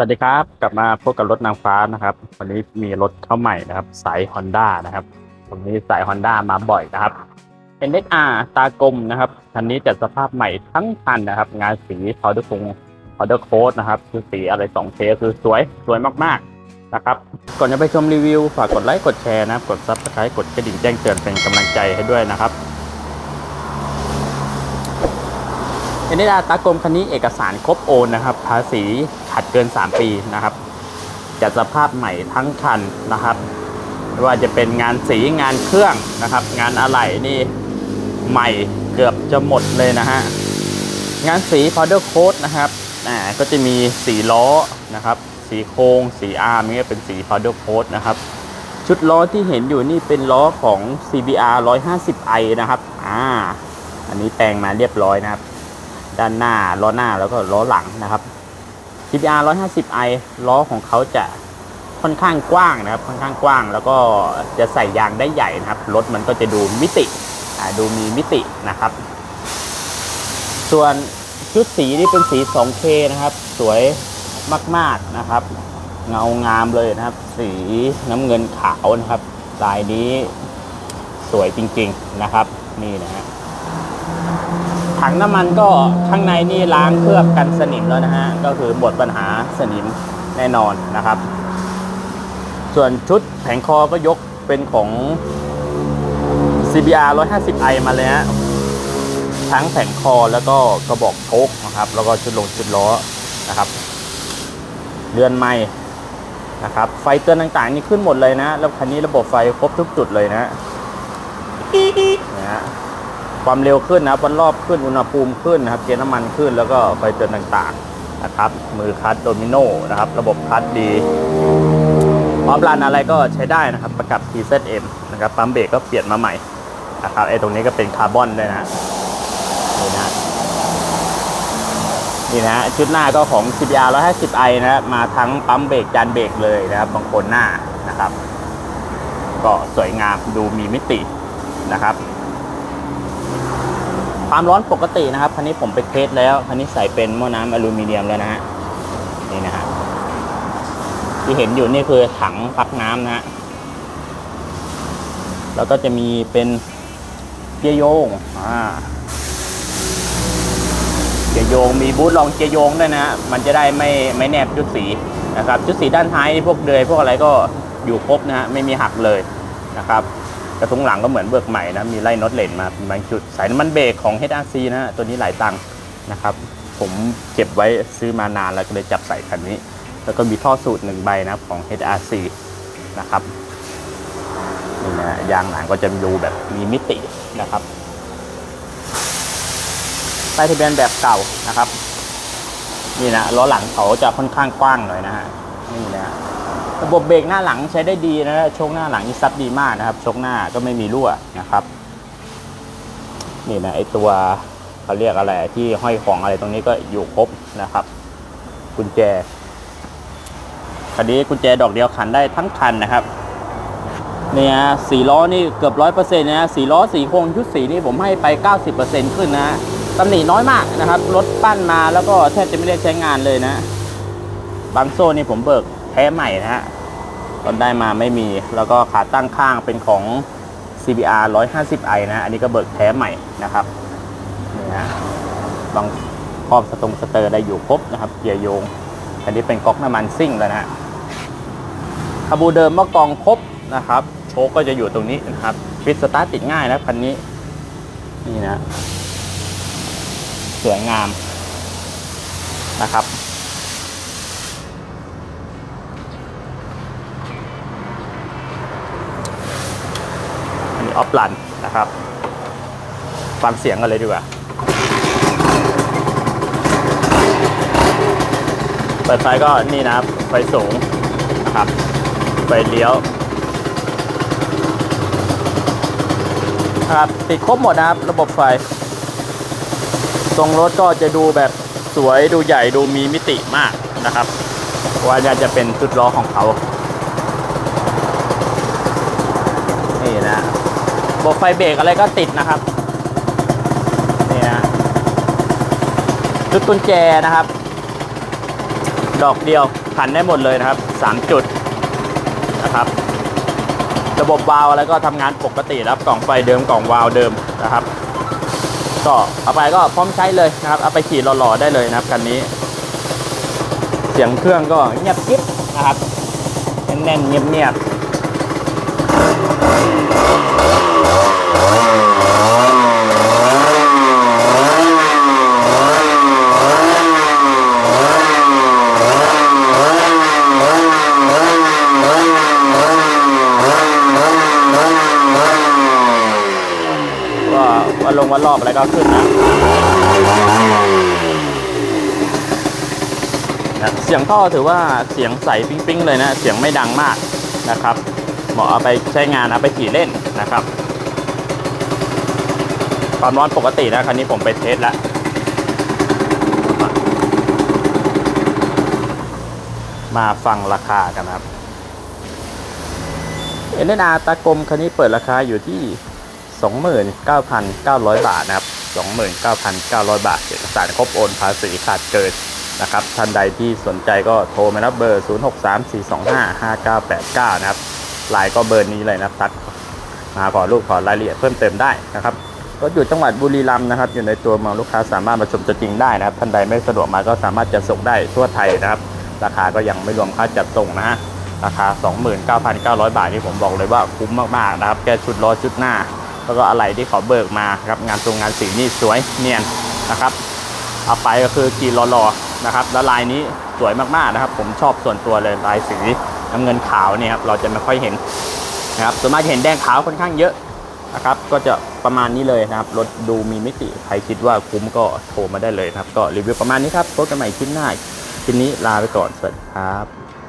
วัสดีครับ กลับมาพบกับรถนางฟ้านะครับ วันนี้มีรถเข้าใหม่นะครับ สาย Honda นะครับวันนี้สาย Honda มาบ่อยนะครับ NXR ตากลมนะครับคันนี้จัดสภาพใหม่ทั้งคันนะครับ งานสีพาวเดอร์คงพาวเดอร์โค้ดนะครับ คือสีอะไร2เคคือสวยสวยมากๆนะครับ ก่อนจะไปชมรีวิว ฝากกดไลค์กดแชร์นะครับ กดซับสไครต์กดกระดิ่งแจ้งเตือนเป็นกำลังใจให้ด้วยนะครับ เอเนดาตากรมคันนี้เอกสารครบโอนนะครับ ภาษีขัดเกิน 3 ปีนะครับ จัดสภาพใหม่ทั้งคันนะครับไม่ว่าจะเป็นงานสีงานเครื่องนะครับ งานอะไหล่นี่ใหม่เกือบจะหมดเลยนะฮะ งานสี powder coat นะครับอ่าก็จะมีสีล้อนะครับ สีโครง สีอาร์มนี่เป็นสี powder coat นะครับ ชุดล้อที่เห็นอยู่นี่เป็นล้อของ CBR 150i นะครับอ่าอันนี้แปลงมาเรียบร้อยนะครับ ด้านหน้าล้อหน้าแล้วก็ล้อหลังนะครับ TBR 150i ล้อของเขาจะค่อนข้างกว้างนะครับ ค่อนข้างกว้าง แล้วก็จะใส่ยางได้ใหญ่นะครับรถมันก็จะดูมิติดูมีมิตินะครับ ส่วนชุดสีนี่เป็นสี 2K นะครับ สวยมากๆนะครับ เงางามเลยนะครับ สีน้ำเงินขาวนะครับลายนี้สวยจริงๆนะครับ นี่นะฮะ ถังน้ำมันก็ข้างในนี่ล้างเคลือบกันสนิมแล้วนะฮะ ก็คือหมดปัญหาสนิมแน่นอนนะครับ ส่วนชุดแผงคอก็ยกเป็นของ CBR 150i มาเลยฮะทั้งแผงคอแล้วก็กระบอกโชกนะครับ แล้วก็ชุดลงชุดล้อนะครับเรือนไม้นะครับ ไฟเตือนต่างๆ นี่ขึ้นหมดเลยนะ แล้วคันนี้ระบบไฟครบทุกจุดเลยนะนะฮะ ความเร็วขึ้นนะครับวันรอบขึ้นอุณหภูมิขึ้นนะครับเกียร์น้ำมันขึ้นแล้วก็ไฟเตือนต่างๆนะครับมือคัดโดมิโนนะครับ ระบบคัดดีพร้อมรันอะไรก็ใช้ได้นะครับประกับ TZM นะครับปั๊มเบรกก็เปลี่ยนมาใหม่นะครับไอ้ตรงนี้ก็เป็นคาร์บอนด้วยนะนี่นะนี่นะชุดหน้าก็ของ CBR 150i นะมาทั้งปั๊มเบรกจานเบรกเลยนะครับบางคนหน้านะครับ ก็สวยงามดูมีมิตินะครับ ความร้อนปกตินะครับคันนี้ผมไปเทสแล้วคันนี้ใส่เป็นหม้อน้ำอลูมิเนียมแล้วนะฮะนี่นะฮะที่เห็นอยู่นี่คือถังพักน้ำนะฮะแล้วก็จะมีเป็นเกียร์โยงอ่าเกียร์โยงมีบูทรองเกียร์โยงด้วยนะฮะมันจะได้ไม่ไม่แนบชุดสีนะครับชุดสีด้านท้ายพวกเดือยพวกอะไรก็อยู่ครบนะฮะไม่มีหักเลยนะครับ กระทุ้งหลังก็เหมือนเบิกใหม่นะ มีไล่น็อตเลนมาเป็นบางจุด สายน้ำมันเบรกของ HRC นะฮะตัวนี้หลายตังค์นะครับ ผมเก็บไว้ซื้อมานานแล้วก็เลยจับใส่คันนี้ แล้วก็มีท่อสูตรหนึ่งใบนะของ HRC นะครับนี่นะยางหลังก็จะดูแบบมีมิตินะครับใต้ทะเบียนแบบเก่านะครับ นี่นะล้อหลังเขาจะค่อนข้างกว้างหน่อยนะฮะ ระบบเบรกหน้าหลังใช้ได้ดีนะโชคหน้าหลังนี่ซับดีมากนะครับโชคหน้าก็ไม่มีรั่วนะครับ นี่นะไอตัวเขาเรียกอะไรที่ห้อยของอะไรตรงนี้ก็อยู่ครบนะครับ กุญแจคันนี้กุญแจดอกเดียวขันได้ทั้งคันนะครับเนี่ยสีล้อนี่เกือบร้อยเปอร์เซ็นต์นะสีล้อสีโครงชุดสีนี่ผมให้ไป 90%ขึ้นนะตำหนิน้อยมากนะครับ รถปั้นมาแล้วก็แทบจะไม่ได้ใช้งานเลยนะ บางโซ่นี่ผมเบิก แท้ใหม่นะฮะตอนได้มาไม่มี แล้วก็ขาตั้งข้างเป็นของ CBR 150i นะ อันนี้ก็เบิกแท้ใหม่นะครับนี่ฮะบางครอบสตรงสเตอร์ได้อยู่ครบนะครับ เกียร์โยง อันนี้เป็นก๊อกน้ำมันซิ่งแล้วนะฮะคาบูเดิมเมื่อกองครบนะครับ โชคก็จะอยู่ตรงนี้นะครับฟิตสตาร์ทติดง่ายนะคันนี้ นี่นะ สวยงามนะครับ ออฟลันนะครับ ฟังเสียงกันเลยดีกว่า เปิดไฟก็นี่นะครับ ไฟสูงนะครับ ไฟเลี้ยวนะครับติดครบหมดนะครับ ระบบไฟ ทรงรถก็จะดูแบบสวยดูใหญ่ดูมีมิติมากนะครับว่าจะเป็นชุดล้อของเขา นี่นะระ บบไฟเบรกอะไรก็ติดนะครับนี่นะชุดกุญแจนะครับ ดอกเดียวคันได้หมดเลยนะครับ 3 จุดนะครับ ระบบวาล์วอะไรก็ทำงานปกติครับกล่องไฟเดิมกล่องวาล์วเดิมนะครับก็เอาไปก็พร้อมใช้เลยนะครับ เอาไปขี่หล่อๆได้เลยนะครับคันนี้ เสียงเครื่องก็เงียบกิ๊บนะครับแน่นๆเงียบๆว่า ว่าลงว่ารอบอะไรก็ขึ้นนะนะเสียงท่อถือว่าเสียงใสปิ๊งๆเลยนะ เสียงไม่ดังมากนะครับ เหมาะเอาไปใช้งานเอาไปขี่เล่นนะครับ ความร้อนปกตินะคันนี้ผมไปเทสแล้วมาฟังราคากันครับเอ็นอาตากลมคันนี้เปิดราคาอยู่ที่ 29,900 บาทนะครับ 29,900 บาทเอกสารครบโอนภาษีขาดเกินนะครับ ท่านใดที่สนใจก็โทรมานะเบอร์ 0634255989 นะครับไลน์ก็เบอร์นี้เลยนะครับมาขอรูปขอรายละเอียดเพิ่มเติมได้นะครับรถอยู่จังหวัดบุรีรัมย์นะครับ อยู่ในตัวเมืองลูกค้าสามารถมาชมตัวจริงได้นะครับ ท่านใดไม่สะดวกมาก็สามารถจะส่งได้ทั่วไทยนะครับ ราคาก็ยังไม่รวมค่าจัดส่งนะฮะราคา 29,900 บาทนี่ผมบอกเลยว่าคุ้มมากๆนะครับ แค่ชุดล้อชุดหน้า แล้วก็อะไรที่เขาเบิกมาครับงานตรงงานสีนี่สวยเนียนนะครับเอาไปก็คือกีรอๆนะครับ แล้วลายนี้สวยมากๆนะครับ ผมชอบส่วนตัวเลยลายสีน้ำเงินขาวเนี่ยครับเราจะไม่ค่อยเห็นนะครับส่วนมากจะเห็นแดงขาวค่อนข้างเยอะนะครับ ก็จะประมาณนี้เลยนะครับรถดูมีมิติใครคิดว่าคุ้มก็โทรมาได้เลยครับ ก็รีวิวประมาณนี้ครับพบกันใหม่คลิปหน้าคลิปนี้ลาไปก่อนสวัสดีครับ